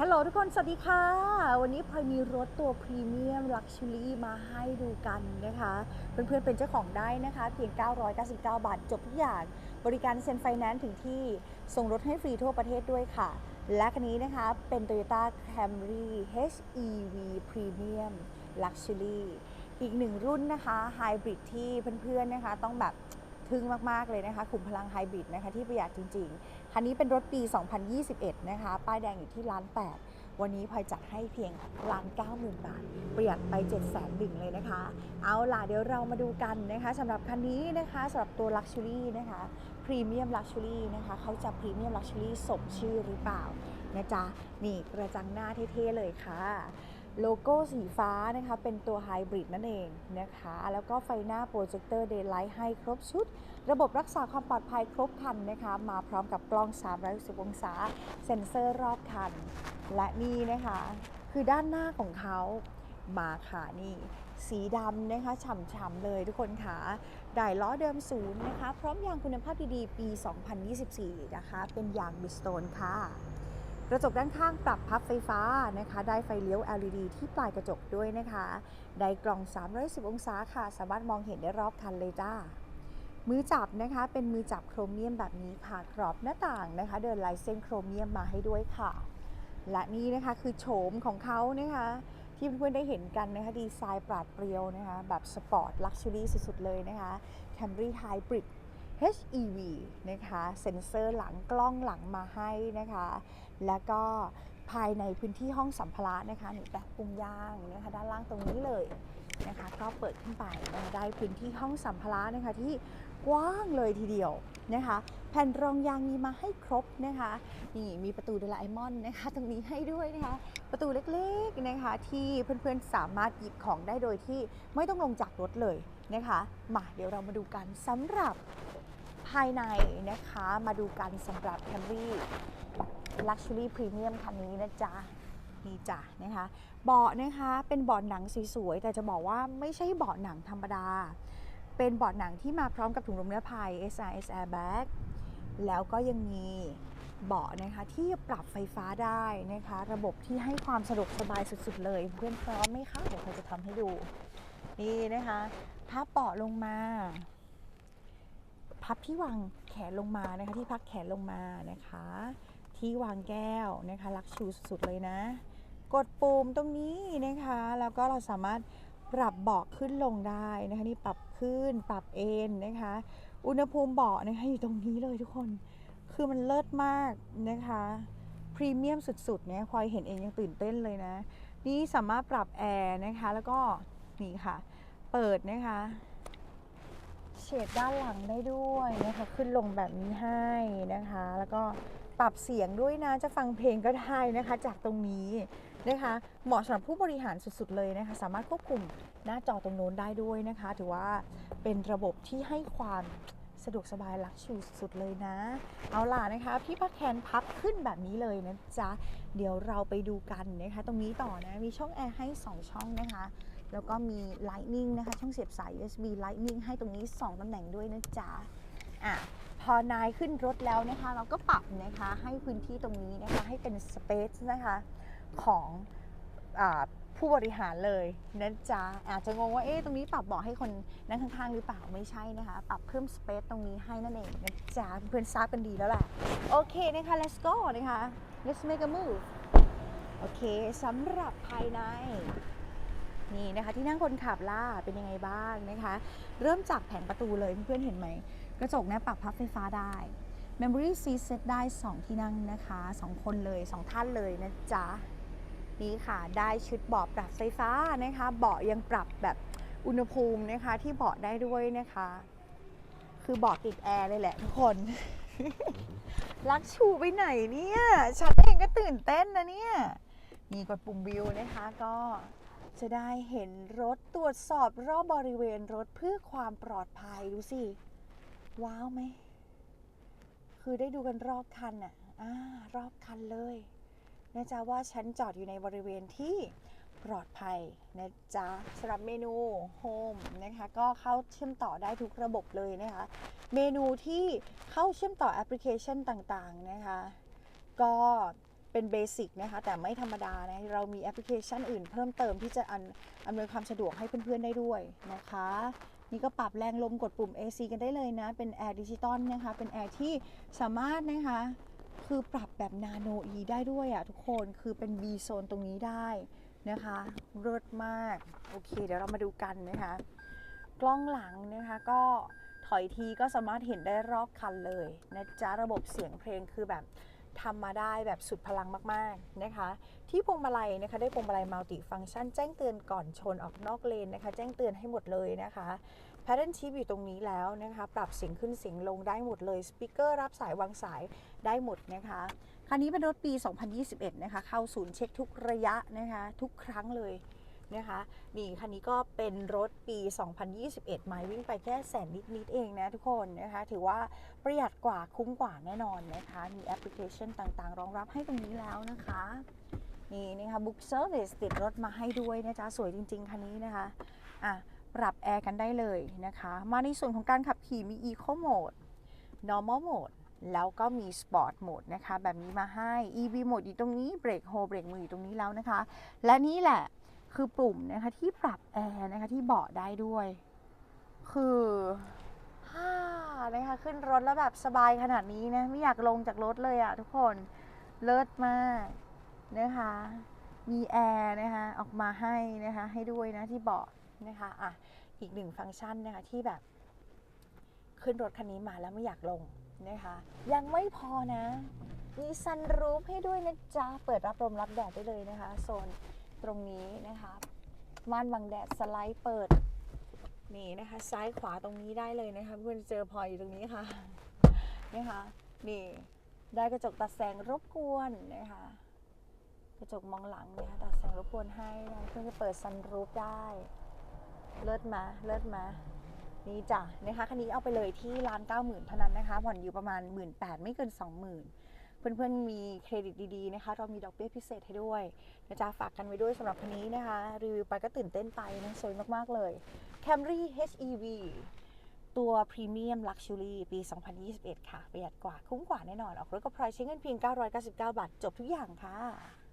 ฮัลโหลทุกคน สวัสดีค่ะ วันนี้พลอยมีรถตัวพรีเมียมลักชัวรี่มาให้ดูกันนะคะ เพื่อนๆเป็นเจ้าของได้นะคะ เพียง 999 บาท จบทุกอย่าง บริการเซ็นไฟแนนซ์ถึงที่ ส่งรถให้ฟรีทั่วประเทศด้วยค่ะ และคันนี้นะคะ เป็น Toyota Camry HEV Premium Luxury อีกหนึ่งรุ่นนะคะไฮบริดที่เพื่อนๆนะคะ ต้องแบบทึ่งมาก ๆ เลยนะคะขุมพลังไฮบริดนะคะที่ประหยัดจริง ๆ คันนี้เป็นรถปี 2021 นะคะ ป้ายแดงอยู่ที่ล้าน8วันนี้พลอยจัดให้เพียงล้าน9 0,000บาท ประหยัดไป7 0 0 0 0 0เลยนะคะ เอาล่ะเดี๋ยวเรามาดูกันนะคะสำหรับคันนี้นะคะสำหรับตัว Luxury นะคะพรีเมียม Luxury นะคะเขาจะพรีเมียม Luxury สมชื่อหรือเปล่านะจ๊ะนี่กระจังหน้าเท่ๆเลยค่ะ โลโก้สีฟ้านะคะเป็นตัวไฮบริดนั่นเองนะคะ แล้วก็ไฟหน้าโปรเจคเตอร์เดย์ไลท์ให้ครบชุด ระบบรักษาความปลอดภัยครบคันนะคะ มาพร้อมกับกล้อง 360 องศา เซ็นเซอร์รอบคัน และนี่นะคะ คือด้านหน้าของเขามาค่ะนี่ สีดำนะคะฉ่ำๆเลยทุกคนค่ะได้ล้อเดิมศูนย์นะคะ พร้อมยางคุณภาพดีๆ ปี 2024 นะคะ เป็นยางบิสโตนค่ะ กระจกด้านข้างปรับพับไฟฟ้านะคะ ได้ไฟเลี้ยว LED ที่ปลายกระจกด้วยนะคะ ได้กล่อง 310 องศาค่ะ สามารถมองเห็นได้รอบคันเลยจ้า มือจับนะคะ เป็นมือจับโครเมียมแบบนี้ค่ะ กรอบหน้าต่างนะคะ เดินลายเส้นโครเมียมมาให้ด้วยค่ะ และนี่นะคะคือโฉมของเขานะคะ ที่เพื่อนๆได้เห็นกันนะคะ ดีไซน์ปราดเปรียวนะคะ แบบสปอร์ตลักชัวรี่สุดๆเลยนะคะ Camry Hybrid HEV นะคะเซ็นเซอร์หลังกล้องหลังมาให้นะคะ แล้วก็ภายในพื้นที่ห้องสัมภาระนะคะนี่แบบปุ่มย่างนะคะด้านล่างตรงนี้เลยนะคะก็เปิดขึ้นไปนะคะได้พื้นที่ห้องสัมภาระนะคะที่กว้างเลยทีเดียวนะคะ แผ่นรองยางมีมาให้ครบนะคะนี่มีประตูโดราเอมอนนะคะ ตรงนี้ให้ด้วยนะคะ ประตูเล็กๆนะคะ ที่เพื่อนๆสามารถหยิบของได้โดยที่ไม่ต้องลงจากรถเลยนะคะมาเดี๋ยวเรามาดูกันสำหรับ ภายในนะคะมาดูกันสำหรับ Camry Luxury Premium คันนี้นะจ๊ะนี่จ้ะนะคะเบาะนะคะเป็นเบาะหนังสสวยๆแต่จะบอกว่าไม่ใช่เบาะหนังธรรมดา เป็นเบาะหนังที่มาพร้อมกับถุงลมนิรภัย SRS Airbag แล้วก็ยังมีเบาะนะคะที่ปรับไฟฟ้าได้นะคะ ระบบที่ให้ความสะดวกสบายสุดๆ เลยเพื่อนพร้อมไหมคะเดี๋ยวเราจะทำให้ดู นี่นะคะพับเบาะลงมา พับที่วางแขนลงมานะคะ ที่พักแขนลงมานะคะ ที่วางแก้วนะคะลักชูสุดๆเลยนะ กดปุ่มตรงนี้นะคะ แล้วก็เราสามารถปรับเบาะขึ้นลงได้นะคะนี่ปรับขึ้นปรับเอนนะคะ อุณหภูมิเบาะนะคะอยู่ตรงนี้เลยทุกคน คือมันเลิศมากนะคะพรีเมียมสุดๆเนี่ยพลอยเห็นเองยังตื่นเต้นเลยนะ นี่สามารถปรับแอร์นะคะแล้วก็นี่ค่ะ เปิดนะคะ เฉดด้านหลังได้ด้วยนะคะขึ้นลงแบบนี้ให้นะคะ แล้วก็ปรับเสียงด้วยนะจะฟังเพลงก็ได้นะคะ จากตรงนี้นะคะ เหมาะสำหรับผู้บริหารสุดๆเลยนะคะ สามารถควบคุมหน้าจอตรงโน้นได้ด้วยนะคะ ถือว่าเป็นระบบที่ให้ความสะดวกสบายลักชูสุดๆเลยนะ เอาล่ะนะคะ พี่พักแคนพับขึ้นแบบนี้เลยนะจ๊ะ เดี๋ยวเราไปดูกันนะคะ ตรงนี้ต่อนะ มีช่องแอร์ให้ 2 ช่องนะคะ แล้วก็มี Lightning นะคะ ช่องเสียบสาย USB Lightning ให้ตรงนี้ 2ตำแหน่งด้วยนะจ๊ะอะพอนายขึ้นรถแล้วนะคะ เราก็ปรับนะคะให้พื้นที่ตรงนี้นะคะ ให้เป็น Space นะคะของอผู้บริหารเลยนะจ๊ะอาจจะงงว่าเอ๊ะตรงนี้ปรับเบาะให้คนนั่งข้างๆหรือเปล่าไม่ใช่นะคะ ปรับเพิ่ม Space ตรงนี้ให้นั่นเองนะจ๊ะเพื่อนทราบกันดีแล้วแหละโอเคนะคะ let's go นะคะ let's make a move โอเคสำหรับภายใน นี่นะคะที่นั่งคนขับล่าเป็นยังไงบ้างนะคะ เริ่มจากแผงประตูเลยเพื่อนๆเห็นไหม กระจกเนี่ยปรับพับไฟฟ้าได้ Memory Seat Set ได้ 2 ที่นั่งนะคะ 2 คนเลย 2 ท่านเลยนะจ๊ะ นี่ค่ะได้ชุดเบาะปรับไฟฟ้านะคะเบาะยังปรับแบบอุณหภูมินะคะที่เบาะได้ด้วยนะคะ คือเบาะติดแอร์เลยแหละทุกคนรักชูไปไหนเนี่ย ฉันเองก็ตื่นเต้นนะเนี่ย มีกดปุ่มวิวนะคะก็ จะได้เห็นรถตรวจสอบรอบบริเวณรถเพื่อความปลอดภัยดูสิ ว้าวไหม คือได้ดูกันรอบคันอะอ่ารอบคันเลยนะจ๊ะว่าฉันจอดอยู่ในบริเวณที่ปลอดภัยนะจ๊ะสำหรับเมนูโฮมนะคะก็เข้าเชื่อมต่อได้ทุกระบบเลยนะคะ เมนูที่เข้าเชื่อมต่อแอปพลิเคชันต่างๆนะคะ ก็ เป็นเบสิกนะคะแต่ไม่ธรรมดานะเรามีแอปพลิเคชันอื่นเพิ่มเติมที่จะอำอำนวยความสะดวกให้เพื่อนๆได้ด้วยนะคะ นี่ก็ปรับแรงลมกดปุ่ม AC กันได้เลยนะ เป็นแอร์ดิจิตอลนะคะ เป็นแอร์ที่สามารถนะคะคือปรับแบบนาโนอีได้ด้วยอะทุกคนคือเป็น B โซนตรงนี้ได้นะคะเลิศมาก โอเค เดี๋ยวเรามาดูกันนะคะ กล้องหลังนะคะก็ถอยทีก็สามารถเห็นได้รอบคันเลยนะจ๊ะระบบเสียงเพลงคือแบบ ทำมาได้แบบสุดพลังมากๆนะคะ ที่พวงมาลัยนะคะได้พวงมาลัยมัลติฟังก์ชันแจ้งเตือนก่อนชนออกนอกเลนนะคะ แจ้งเตือนให้หมดเลยนะคะแพดเทิร์นชิพอยู่ตรงนี้แล้วนะคะ ปรับเสียงขึ้นเสียงลงได้หมดเลยสปีกเกอร์รับสายวางสายได้หมดนะคะคันนี้เป็นรถปี 2021 นะคะ เข้าศูนย์เช็คทุกระยะนะคะ ทุกครั้งเลย นะคะ นี่คันนี้ก็เป็นรถปี 2021 ไมล์วิ่งไปแค่แสนนิดๆเองนะทุกคนนะคะ ถือว่าประหยัดกว่าคุ้มกว่าแน่นอนนะคะ มีแอปพลิเคชันต่างๆ รองรับให้ตรงนี้แล้วนะคะ นี่นะคะบุ๊กเซอร์วิสติดรถมาให้ด้วยนะจ๊ะ สวยจริง ๆ คันนี้นะคะ อะ ปรับแอร์กันได้เลยนะคะ มาในส่วนของการขับขี่มี Eco Mode Normal Mode แล้วก็มี Sport Mode นะคะ แบบนี้มาให้ EV Mode อยู่ตรงนี้ เบรกโฮเบรกมืออยู่ตรงนี้แล้วนะคะ และนี่แหละ คือปุ่มนะคะที่ปรับแอร์นะคะที่เบาะได้ด้วย คือฮ่านะคะขึ้นรถแล้วแบบสบายขนาดนี้นะไม่อยากลงจากรถเลยอะทุกคนเลิศมากนะคะมีแอร์นะคะออกมาให้นะคะให้ด้วยนะที่เบาะนะคะอะอีกหนึ่งฟังก์ชันนะคะที่แบบขึ้นรถคันนี้มาแล้วไม่อยากลงนะคะยังไม่พอนะ มีซันรูฟให้ด้วยนะจ๊ะ เปิดรับลมรับแดดได้เลยนะคะ โซน ตรงนี้นะคะม่านบังแดดสไลด์เปิดนี่นะคะซ้ายขวาตรงนี้ได้เลยนะคะเพื่อนเจอพลอยอยู่ตรงนี้ค่ะนะคะนี่ได้กระจกตัดแสงรบกวนนะคะกระจกมองหลังนะคะตัดแสงรบกวนให้นะเพื่อนจะเปิดซันรูฟได้เลิศมาเลิศมานี่จ้ะนะคะคันนี้เอาไปเลยที่ร้านเก้าหมื่นเท่านั้นนะคะผ่อนอยู่ประมาณหมื่นแปดไม่เกินสองหมื่น เพื่อนๆมีเครดิตดีๆนะคะ เรามีดอกเบี้ยพิเศษให้ด้วยนะจ๊ะฝากกันไว้ด้วยสำหรับคันนี้นะคะ รีวิวไปก็ตื่นเต้นไปนะสวยมากๆเลย Camry HEV ตัวพรีเมียมลักชัวรี่ปี 2021 ค่ะ ประหยัดกว่าคุ้มกว่าแน่นอน ออกรถกับพรอยใช้เงินเพียง 999 บาท จบทุกอย่างค่ะ